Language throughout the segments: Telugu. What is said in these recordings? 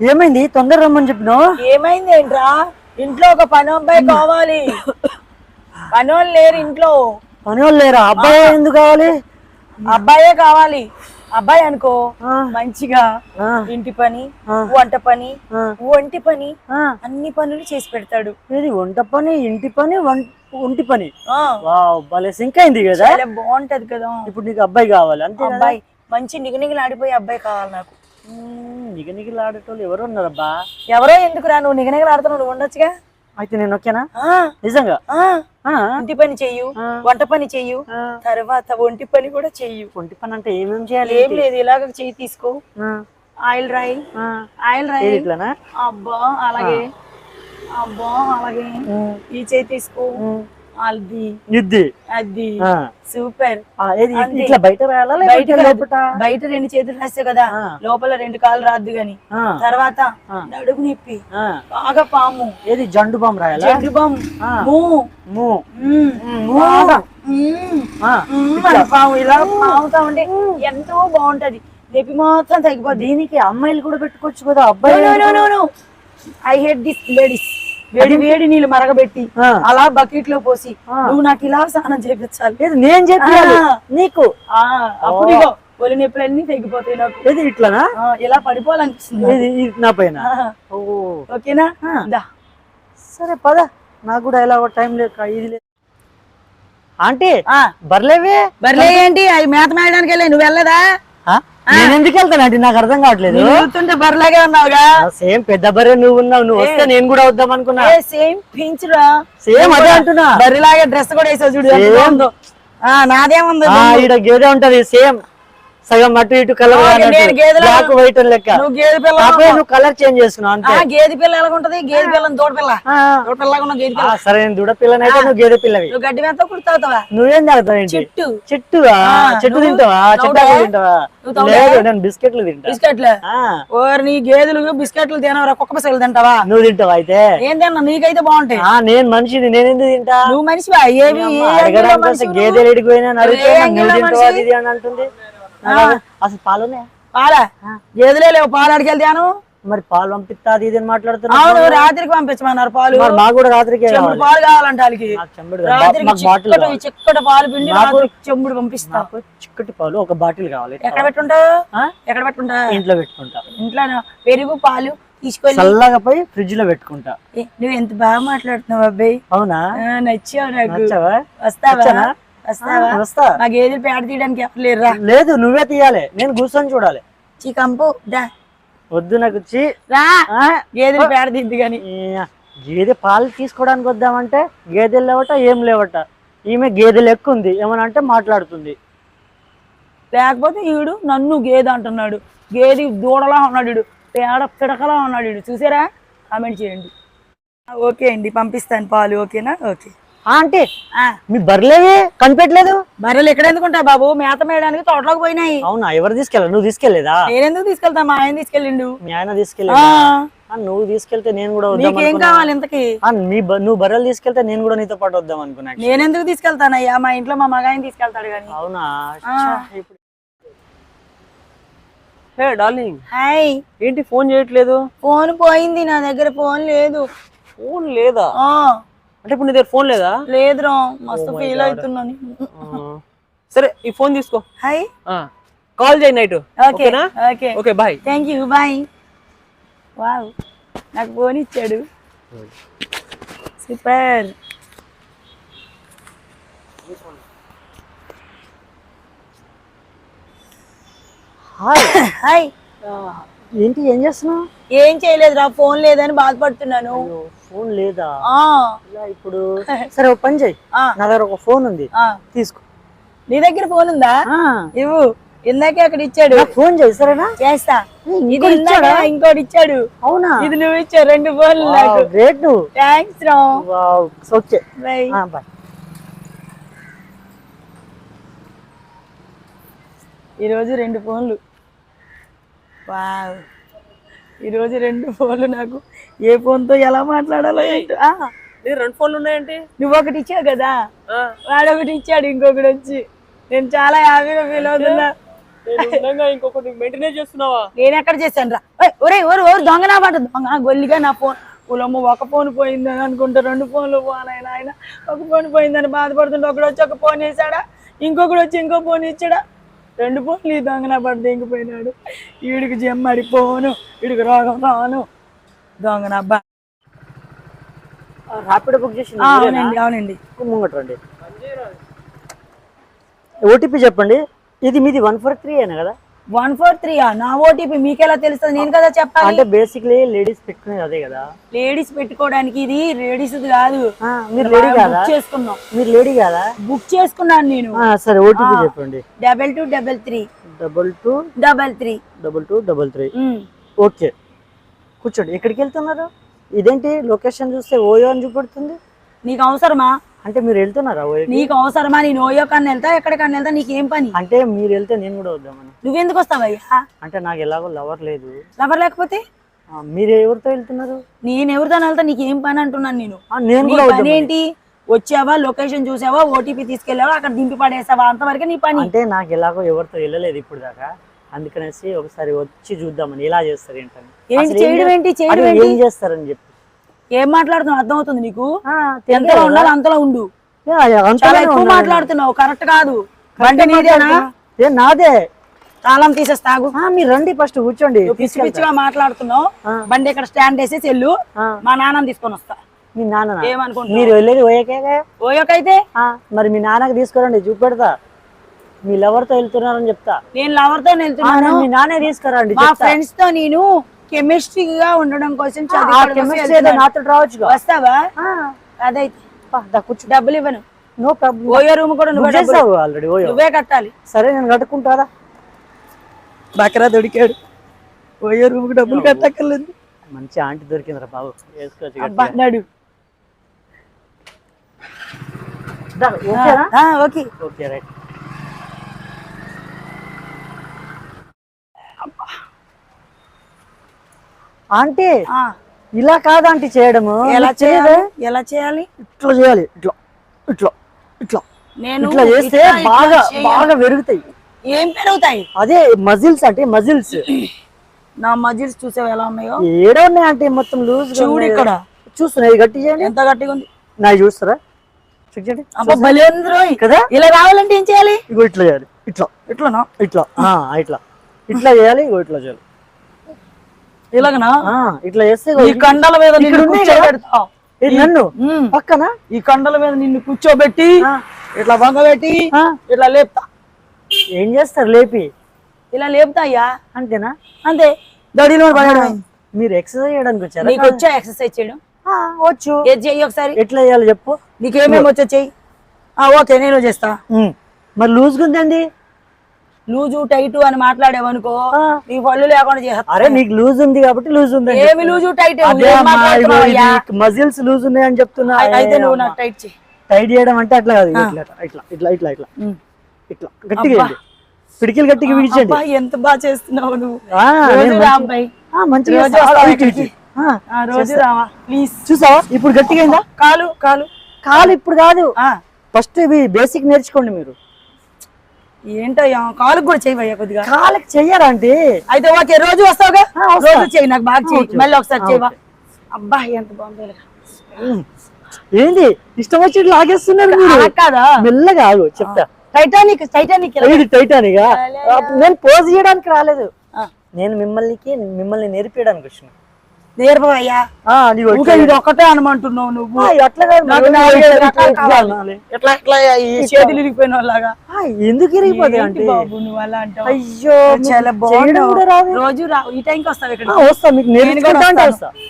ఏమైంది? తొందర రమ్మని చెప్పినావు? ఏమైంది ఏంట్రా? ఇంట్లో ఒక పని అబ్బాయి కావాలి. పనోళ్ళు లేరు ఇంట్లో. పని వాళ్ళు లేరా? అబ్బాయి ఎందుకు కావాలి? అబ్బాయే కావాలి. అబ్బాయి అనుకో. మంచిగా ఇంటి పని. వంట పని ఒంటి పని. అన్ని పనులు చేసి పెడతాడు. ఇది వంట పని ఇంటి పని ఒంటి పని. ఆ. వావ్ భలే సింక్ అయింది కదా? బాగుంటది కదా. ఇప్పుడు నీకు అబ్బాయి కావాలి అంతే అబ్బాయి మంచి నిగనిగలాడిపోయే అబ్బాయి కావాలి నాకు. నిగనిగిలాడేటోళ్ళు ఎవరు ఉన్నారబ్బా. ఎవరో ఎందుకురా నువ్వు నిగనిగలాడుతున్నావు? నువ్వు ఉండొచ్చుగా? అయితే నేను ఓకేనా? నిజంగా? ఇంటి పని చెయ్యు. వంట పని చెయ్యు. తర్వాత ఒంటి పని కూడా చెయ్యు. ఒంటి పని అంటే ఏమేమి చేయాలి ఏం లేదు ఇలాగ చెయ్యి తీసుకో. ఆయిల్ రాయి. ఆయిల్ రాయి. ఇట్లానా? అబ్బా అలాగే. అబ్బా అలాగే. ఈ చేయి తీసుకో. అది ఇది అది ఆ. సూపర్. ఆ, ఏది అంతే. ఇట్లా బయట రెండు చేతులు రాస్తావు కదా. లోపల రెండు కాళ్ళు రాద్దు గాని. తర్వాత ఆ. నడుము నొప్పి. బాగా పాము. ఏది జండు బామ్ రాయాలా? జడ్డు బాము. మూ. మూ. పాము ఇలా పాముతా ఉంటే ఎంతో బాగుంటది. నొప్పి మొత్తం తగ్గిపోద్ది. దీనికి అమ్మాయిలు కూడా పెట్టుకోవచ్చు కదా అబ్బాయి ఐ హెడ్ దిస్ లేడీస్ వేడి వేడి నీళ్ళు మరగబెట్టి. అలా బకెట్లో పోసి. నువ్వు నాకు ఇలా స్నానం చేపించాలి. నేను చెప్పాలి. నీకు. ఆ, అప్పుడు ఒలి నొప్పులన్నీ తగ్గిపోతాయి నాకు. ఏది ఇట్లానా? ఇలా పడిపోవాలనిపిస్తుంది ఇది నా పైన? ఓకేనా? సరే పద. నాకు కూడా ఎలా టైం లేక ఇది లేదు. ఆంటీ బర్లేవే బర్లే ఏంటి? అవి మేత మేయడానికి వెళ్ళి నువ్వు వెళ్ళదా? నేను ఎందుకు వెళ్తాను ఆంటీ? నాకు అర్థం కావట్లేదు. వెళ్తుంటే బర్లాగే ఉన్నావుగా. సేమ్ పెద్ద బర్రె నువ్వు ఉన్నావు. నువ్వు వస్తే నేను కూడా వద్దాం అనుకున్నా. సేమ్ పించురా. సేమ్ అదే అంటున్నా. బర్రెలాగే డ్రెస్ కూడా వేసావు చూడు నాదేముంది ఈడ గేదె ఉంటది సేమ్. సగం అటు ఇటు కలర్ బ్లాక్ వైట్ లెక్క. నువ్వు కలర్ చేంజ్ చేసుకున్నావు అంతే. గేదె పిల్ల ఎలా ఉంటది? గేదె పిల్ల దూడ పిల్ల దూడ పిల్లగా గేదె పిల్ల. సరే నేను దుడ పిల్లనైతే నువ్వు గేదె పిల్లవి. నువ్వు గడ్డి మీద కుడతావుతావా నువ్వేం తాగుతావు చెట్టు. చెట్టు చెట్టు తింటావా? చెట్టు తింటావా? లేదు నేను బిస్కెట్లు తింటా. బిస్కెట్లు? ఓరి నీ గేదెలు బిస్కెట్లు తినవరా? కుక్క పిసలు తింటావా? నువ్వు తింటావా అయితే? ఏం తిన్నా? నీకైతే బాగుంటాయి. ఆ నేను మనిషిని నేను ఎందుకు తింటా? నువ్వు మనిషివా? ఏవి ఏ యాంగిల్లో అడగడానికి మనిషివి వస్తే నువ్వు? గేదెలు ఎడిగిపోయినా ఏ నువ్వు తింటావా మనిషి? ఇది అని అంటుంది. అసలు పాలునే పాలా. గేదెలే లేవు పాలు అడిగెళ్తాను. మరి పాలు పంపిస్తా అది ఇది అని మాట్లాడుతున్నా అవును రాత్రికి పంపించమన్నారు పాలు. మాకు కూడా రాత్రికి పాలు కావాలంట చిక్కటి పాలు పిండి చెంబుడు పంపిస్తా. చిక్కటి పాలు ఒక బాటిల్ కావాలి. ఎక్కడ పెట్టుంటావు? ఆ? ఎక్కడ పెట్టుంటా? ఇంట్లో పెట్టుకుంటా. ఇంట్లో పెరుగు పాలు తీసుకొని చల్లగా పోయి ఫ్రిడ్జ్లో పెట్టుకుంటా. నువ్వు ఎంత బాగా మాట్లాడుతున్నావు అబ్బాయి అవునా? నచ్చావు నాకు. వస్తావా? వస్తా. గేదెలు పేడ తీయడానికి ఎవరు లేరురా లేదు నువ్వే తీయాలి. నేను కూర్చొని చూడాలి. చీకంపు దా. వద్దు నాకు వచ్చి రా. గేదెలు పేడ తీద్ది ఈ, గేదె పాలు తీసుకోవడానికి వద్దామంటే గేదెలు లేవట ఏం లేవట. ఈమె గేదె లెక్క ఉంది. ఏమని అంటే మాట్లాడుతుంది. లేకపోతే ఈడు నన్ను గేదె అంటున్నాడు. గేది దూడలా ఉన్నాడు ఈడు. పేడ పిడకలా ఉన్నాడు ఈడు. చూసారా? కామెంట్ చేయండి. ఓకే అండి. పంపిస్తాను పాలు. ఓకేనా? ఓకే. ఆ, అంటే ఆ, మీ బర్లేవి కనిపెట్టలేదు? బర్రెలు ఎక్కడ ఎందుకుంటా బాబు? మేత మేయడానికి తోటలోకి పోయినాయి. అవునా? ఎవరు తీసుకెళ్ళా? నువ్వు తీసుకెళ్ళేదా నేనెందుకు తీసుకెళ్తా? మా ఆయన తీసుకెళ్ళిండు. మీ ఆయన ఆ, నువ్వు తీసుకెళ్తే నేను కూడా అనుకున్నా. కావాలి ఇంతకి? బ- నువ్వు బర్రెలు తీసుకెళ్తే నేను కూడా నీతో పాటు వద్దాం అనుకున్నా నేనెందుకు తీసుకెళ్తానయ్యా? మా ఇంట్లో మా మగాయన తీసుకెళ్తాడు కానీ. అవునా? Hey darling. హాయ్. ఏంటి ఫోన్ చేయట్లేదు? ఫోన్ పోయింది నా దగ్గర ఫోన్ లేదు. ఫోన్ లేదా? అంటే ఇప్పుడు నీ దగ్గర ఫోన్ లేదా? లేదురా మస్తు ఫీల్ అవుతున్నాను. సరే ఈ ఫోన్ తీసుకో. హాయ్ కాల్ చేయి night. Okay okay. Okay bye. Thank you bye. Wow. నాకు ఫోన్ ఇచ్చాడు. సూపర్. హాయ్ హాయ్ ఏంటి ఏం చేస్తున్నావు? ఏం చేయలేదురా ఫోన్ లేదని బాధపడుతున్నాను. ఫోన్ లేదా? ఇప్పుడు సరే ఒక పని చేయి. నా దగ్గర ఒక ఫోన్ ఉంది. ఆ. తీసుకో. నీ దగ్గర ఫోన్ ఉందా? ఇవ్వు. ఇందాకే అక్కడ ఇచ్చాడు. ఫోన్ చేయి సరేనా? చేస్తా. ఇది ఇందాక ఇంకోటి ఇచ్చాడు. అవునా? ఇది నువ్వు ఇచ్చావు రెండు ఫోన్లు నాకు. గ్రేట్ నువ్వు. థ్యాంక్స్ రా. Wow okay. Bye bye. ఈరోజు రెండు ఫోన్లు. వావ్. ఈరోజు రెండు ఫోన్లు నాకు. ఏ ఫోన్తో ఎలా మాట్లాడాలో రెండు ఫోన్లు ఉన్నాయంటే? నువ్వు ఒకటి ఇచ్చావు కదా? వాడు ఒకటి ఇచ్చాడు ఇంకొకటి వచ్చి. నేను చాలా హ్యాపీగా ఫీల్ అవుతున్నా. ఇంకొకటి మెయింటైన్ చేస్తున్నావా? నేను ఎక్కడ చేశాను రా? ఒరే ఒరే ఒరే దొంగ నా పడ్డ దొంగ గొల్లిగా నా ఫోన్. కులమ్మ ఒక ఫోన్ పోయిందని అనుకుంటా రెండు ఫోన్లు పోనాయన ఆయన. ఒక ఫోన్ పోయిందని బాధపడుతుంటే ఒకడు వచ్చి ఒక ఫోన్ వేసాడా ఇంకొకడు వచ్చి ఇంకో ఫోన్ ఇచ్చాడా? రెండు ఫోన్లు ఈ దొంగ నా పడ్డ ఇంకిపోయినాడు వీడికి జమ్మడి ఫోను వీడికి రోగం రాను. దొంగ నా అబ్బా ర్యాపిడ్ బుక్ చేసి అవునండి అవునండి. ముంగట రండి. ఓటీపీ చెప్పండి. ఇది మీది వన్ ఫోర్ త్రీ అయినా కదా? వన్ ఫోర్ త్రీ నా ఓటీపీ మీకెలా తెలుస్తుంది? నేను కదా చెప్పాలి. అంటే బేసిక్లీ లేడీస్ పెట్టుకునేది అదే కదా. లేడీస్ పెట్టుకోవడానికి ఇది లేడీస్ కాదు. మీరు లేడీ కాదా? బుక్ చేసుకున్నాం. మీరు లేడీ కాదా? బుక్ చేసుకున్నాను నేను. సరే ఓటీపీ చెప్పండి. Double two double three double two double three double two double three okay కూర్చోండి. ఎక్కడికి వెళ్తున్నారు? ఇదేంటి? లొకేషన్ చూస్తే ఓయో అని చూపెడుతుంది? నీకు అవసరమా? అంటే మీరు వెళ్తున్నారా నీకు అవసరమా? నేను ఓయో కన్నా వెళ్తా ఎక్కడికన్నా వెళ్తా నీకేం పని? అంటే మీరు వెళ్తే నేను కూడా వద్దామని. నువ్వెందుకు వస్తావయ్యా అంటే నాకు ఎలాగో లవర్ లేదు. లవర్ లేకపోతే? మీరు ఎవరితో వెళ్తున్నారు? నేను ఎవరితో వెళ్తా నీకేం పని అంటున్నాను నేను. కూడా పని. ఏంటి వచ్చావా? లొకేషన్ చూసావా? ఓటీపీ తీసుకెళ్ళావా? అక్కడ దింపి పడేసావా? అంతవరకే నీ పని. అంటే నాకు ఎలాగో ఎవరితో వెళ్ళలేదు ఇప్పుడు దాకా. అందుకనేసి ఒకసారి వచ్చి చూద్దామని. ఎలా చేస్తారు ఏంటని? ఏం చేయడం ఏంటి? చేయడం ఏం చేస్తారని చెప్పి. ఏం మాట్లాడుతున్నావు? అర్థమవుతుంది నీకు? ఆ, ఎంతలో ఉండాలి అంతలో ఉండు. చాలా ఎక్కువ. మాట్లాడుతున్నావు కరెక్ట్ కాదు. బండి నీదేనా? ఏ నాదే. తాళం తీసేస్తాగు మీరు రండి ఫస్ట్ కూర్చోండి. పిచ్చి పిచ్చిగా మాట్లాడుతున్నావు. బండి ఇక్కడ స్టాండ్ వేసేసి వెళ్ళు. మా నాన్నని తీసుకొని వస్తా. మీ నాన్న మీరు వెళ్ళేది ఓయకే ఓయోకైతే? మరి మీ నాన్నకి తీసుకురండి చూపెడతా. మీ లవర్తో వెళ్తున్నారని చెప్తా. నేను లవర్తో వెళ్తున్నాను. మీ నాన్నే తీసుకురండి మా. ఫ్రెండ్స్తో నేను కెమిస్ట్రీ గా ఉండడం కోసం కెమిస్ట్రీ. నాతో రావచ్చుగా వస్తావా? అదైతే. కూర్చో. డబ్బులు ఇవ్వను. No problem. ఓయో రూమ్ కూడా నువ్వే ఆల్రెడీ ఓయో. నువ్వే కట్టాలి. సరే నేను కట్టుకుంటారా? బకరా దొడికాడు ఓయో రూమ్కి డబ్బులు కట్టక్కర్లేదు. మంచి ఆంటీ దొరికిందిరా బాబు. వేసుకోవచ్చు ఓకే. Okay right. ఆంటీ ఆ, ఇలా కాదు ఆంటీ చేయడము. ఎలా? చేయాలి? ఎలా చేయాలి? ఇట్లా చేయాలి ఇట్లా ఇట్లా ఇట్లా. నేను ఇట్లా చేస్తే బాగా. బాగా పెరుగుతాయి. ఏం పెరుగుతాయి? అదే మజిల్స్ అంటే మజిల్స్. నా మజిల్స్ చూసావు ఎలా ఉన్నాయో? ఏడో ఉన్నాయి అంటే మొత్తం లూజ్ చూడు ఇక్కడ. చూస్తున్నాయి గట్టి చేయండి. ఎంత గట్టిగా ఉంది? నాకు చూస్తారా? చెక్ చేయండి. కదా? ఇలా రావాలంటే ఏం చేయాలి? ఇగో ఇట్లా చేయాలి. ఇట్లా. ఇట్లానా? ఇట్లా. ఆ, ఇట్లా. ఇట్లా చేయాలి ఇగో ఇట్లా చేయాలి. ఇలాగనా? ఇట్లా చేస్తే ఈ కండల మీద నిన్ను. పక్కన? ఈ కండల మీద నిన్ను కూర్చోబెట్టి. ఇట్లా బంగబెట్టి ఆ, ఇట్లా లేపుతా. ఏం చేస్తారు లేపి? ఇలా లేపుతా అయ్యా. అంతేనా? అంతే. దడిలో పడడం మీరు ఎక్సర్సైజ్ చేయడానికి వచ్చారా? నీకు వచ్చా ఎక్సర్సైజ్ చేయడం? వచ్చు. ఏది చెయ్యి ఒకసారి? ఎట్లా చేయాలి చెప్పు. నీకేమేమి వచ్చా చెయ్యి? ఆ, ఓకే నేను చేస్తా. మరి లూజ్ ఉందండి? లూజు టైటు అని మాట్లాడేవనుకో. నీ పళ్ళు లేకుండా చేస్తా. అరే నీకు లూజ్ ఉంది కాబట్టి లూజ్ ఉంది ఏమి లూజు టైట్? మజిల్స్ లూజ్ ఉన్నాయి అని చెప్తున్నా అయితే నువ్వు నాకు టైట్ చెయ్యి. టైట్ చేయడం అంటే అట్లా కాదు ఇట్లా ఇట్లా ఇట్లా ఇట్లా ఇట్లా గట్టిగా పిడికిలు గట్టిగా అబ్బా, ఎంత బాగా చేస్తున్నావు నువ్వు. మంచి- రోజు రావా ప్లీజ్ చూసావా? ఇప్పుడు గట్టిగా కాలు కాలు. కాలు ఇప్పుడు కాదు. ఆ, ఫస్ట్ ఇవి బేసిక్ నేర్చుకోండి మీరు. ఏంటయ్యా? కాలు కూడా చేయవయ్యా కొద్దిగా? కాళ్ళకి చెయ్యరా అంటే అయితే ఓకే రోజు వస్తావుగా. రోజు చెయ్యి నాకు బాగా చెయ్యి. మళ్ళీ ఒకసారి ఓకే. అబ్బా ఎంత బాగుంది ఏంది? ఇష్టం వచ్చి లాగేస్తున్నారు మీరు. కాదా? మెల్లగా ఆగు చెప్తా. టైటానిక్ టైటానిక్ టైటానిక్ నేను పోజ్ చేయడానికి రాలేదు. నేను మిమ్మల్ని మిమ్మల్ని నేర్పించడానికి వచ్చిన. ఇట్లా- ఇది ఒక్కటే అనమంటున్నావు నువ్వు. ఎట్లా ఎట్లా ఈ చేతులు ఇరిగిపోయిన వాళ్ళగా ఎందుకు ఇరిగిపోతాయి అంటే? బాబు నువ్వు అలా అంటావు? అయ్యో మీకు చాలా చేయడం బాగున్నావు. కూడా రాదు. రోజు రా ఈ టైంకి వస్తావు ఇక్కడ. వస్తా మీకు నేర్చుకుంటా.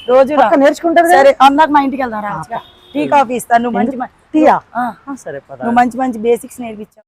రోజు నేర్చుకుంటారు? సరే అందాక మా ఇంటికి వెళ్దాం రా టీ కాఫీ ఇస్తాను నువ్వు మంచి టీయా? ఆ, ఆ, సరే పద. నువ్వు మంచి మంచి బేసిక్స్ నేర్పించావు